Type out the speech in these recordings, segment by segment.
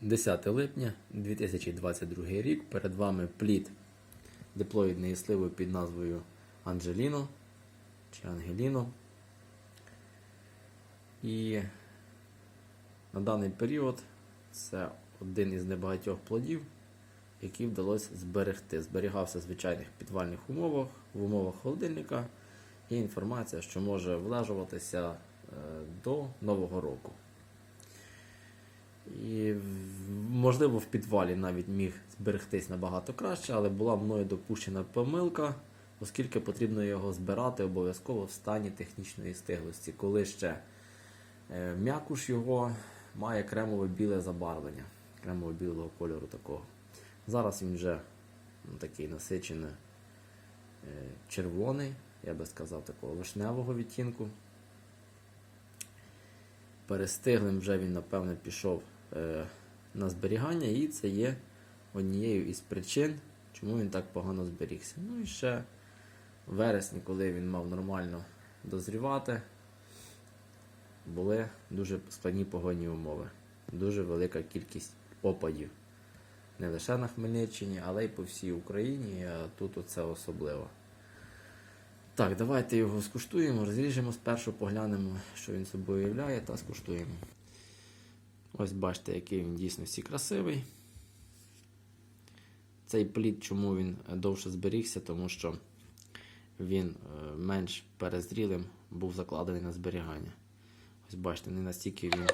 10 липня 2022 рік. Перед вами плід диплоїдної сливи під назвою Анджеліно чи Ангеліно. І на даний період це один із небагатьох плодів, який вдалося зберегти. Зберігався в звичайних підвальних умовах, в умовах холодильника. Є інформація, що може влежуватися е, до Нового року. І можливо в підвалі навіть міг зберегтись набагато краще, але була мною допущена помилка, оскільки потрібно його збирати обов'язково в стані технічної стиглості, коли ще е, м'якуш його має кремове біле забарвлення, кремово білого кольору такого. Зараз він вже ну, такий насичений е, червоний, я би сказав, такого вишневого відтінку. Перестиглим вже він, напевне, пішов на зберігання, і це є однією із причин, чому він так погано зберігся. Ну і ще в вересні, коли він мав нормально дозрівати, були дуже складні погодні умови. Дуже велика кількість опадів. Не лише на Хмельниччині, але й по всій Україні, а тут оце особливо. Так, давайте його скуштуємо, розріжемо спершу, поглянемо, що він собою являє, та скуштуємо. Ось бачите, який він дійсно всі красивий. Цей плід, чому він довше зберігся, тому що він е, менш перезрілим був закладений на зберігання. Ось бачите, не настільки він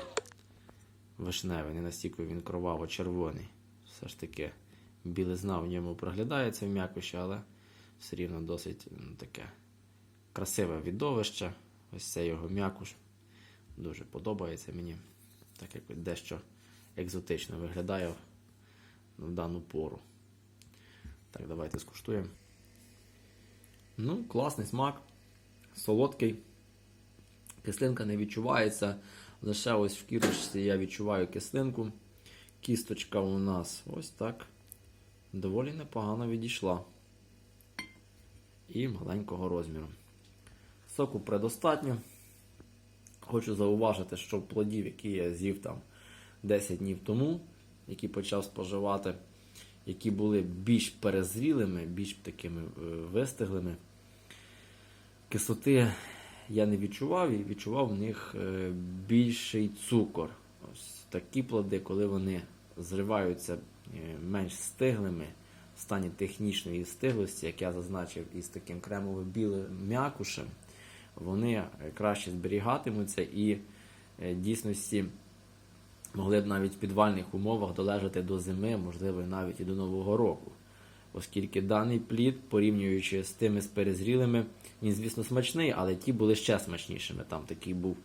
вишневий, не настільки він кроваво-червоний. Все ж таки білизна в ньому проглядається в м'якоші, але все рівно досить м, таке красиве відовище. Ось це його м'якуш. Дуже подобається мені. Так як дещо екзотично виглядає в дану пору. Так, давайте скуштуємо. Ну, класний смак, солодкий. Кислинка не відчувається. Лише ось в кірочці я відчуваю кислинку. Кісточка у нас ось так. Доволі непогано відійшла. І маленького розміру. Соку предостатньо. Хочу зауважити, що плодів, які я з'їв там 10 днів тому, які почав споживати, які були більш перезрілими, більш такими е, вистиглими, кислоти я не відчував і відчував в них е, більший цукор. Ось такі плоди, коли вони зриваються е, менш стиглими, в стані технічної стиглості, як я зазначив, із таким кремово-білим м'якушем, вони е, краще зберігатимуться і е, дійсності могли б навіть в підвальних умовах долежати до зими, можливо, навіть і до Нового року. Оскільки даний плід, порівнюючи з тими з перезрілими, він, звісно, смачний, але ті були ще смачнішими. Там такий був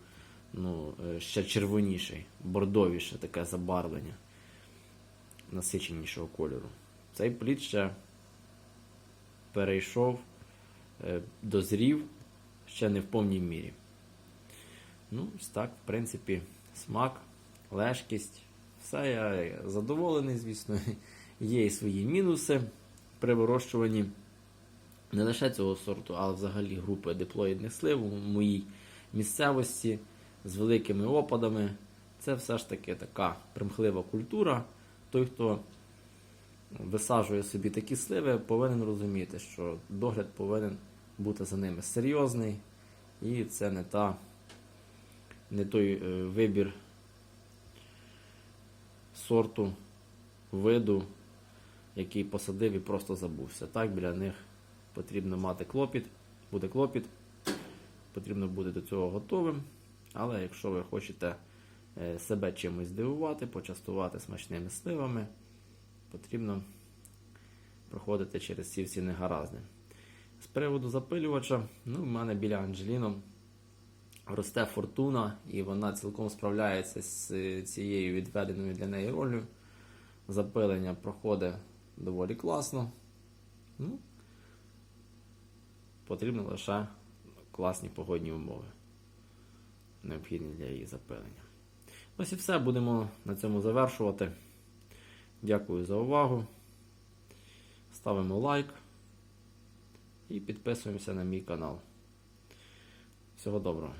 ну, е, ще червоніший, бордовіше таке забарвлення насиченішого кольору. Цей плід ще перейшов, дозрів ще не в повній мірі. Ну, ось так, в принципі, смак, лежкість. Все я задоволений, звісно. Є і свої мінуси при вирощуванні не лише цього сорту, а взагалі групи диплоїдних слив у моїй місцевості з великими опадами. Це все ж таки така примхлива культура. Той, хто висаджує собі такі сливи, повинен розуміти, що догляд повинен бути за ними серйозний, і це не та не той е, вибір сорту, виду, який посадив і просто забувся. Так, біля них потрібно мати клопіт, буде клопіт, потрібно бути до цього готовим. Але якщо ви хочете е, себе чимось здивувати, почастувати смачними сливами, потрібно проходити через ці всі негаразди. З приводу запилювача, ну, в мене біля Анджеліно росте фортуна, і вона цілком справляється з е, цією відведеною для неї ролью. Запилення проходить доволі класно. Ну, потрібно лише класні погодні умови, необхідні для її запилення. Ось і все, будемо на цьому завершувати. Дякую за увагу. Ставимо лайк і підписуємося на мій канал. Всього доброго.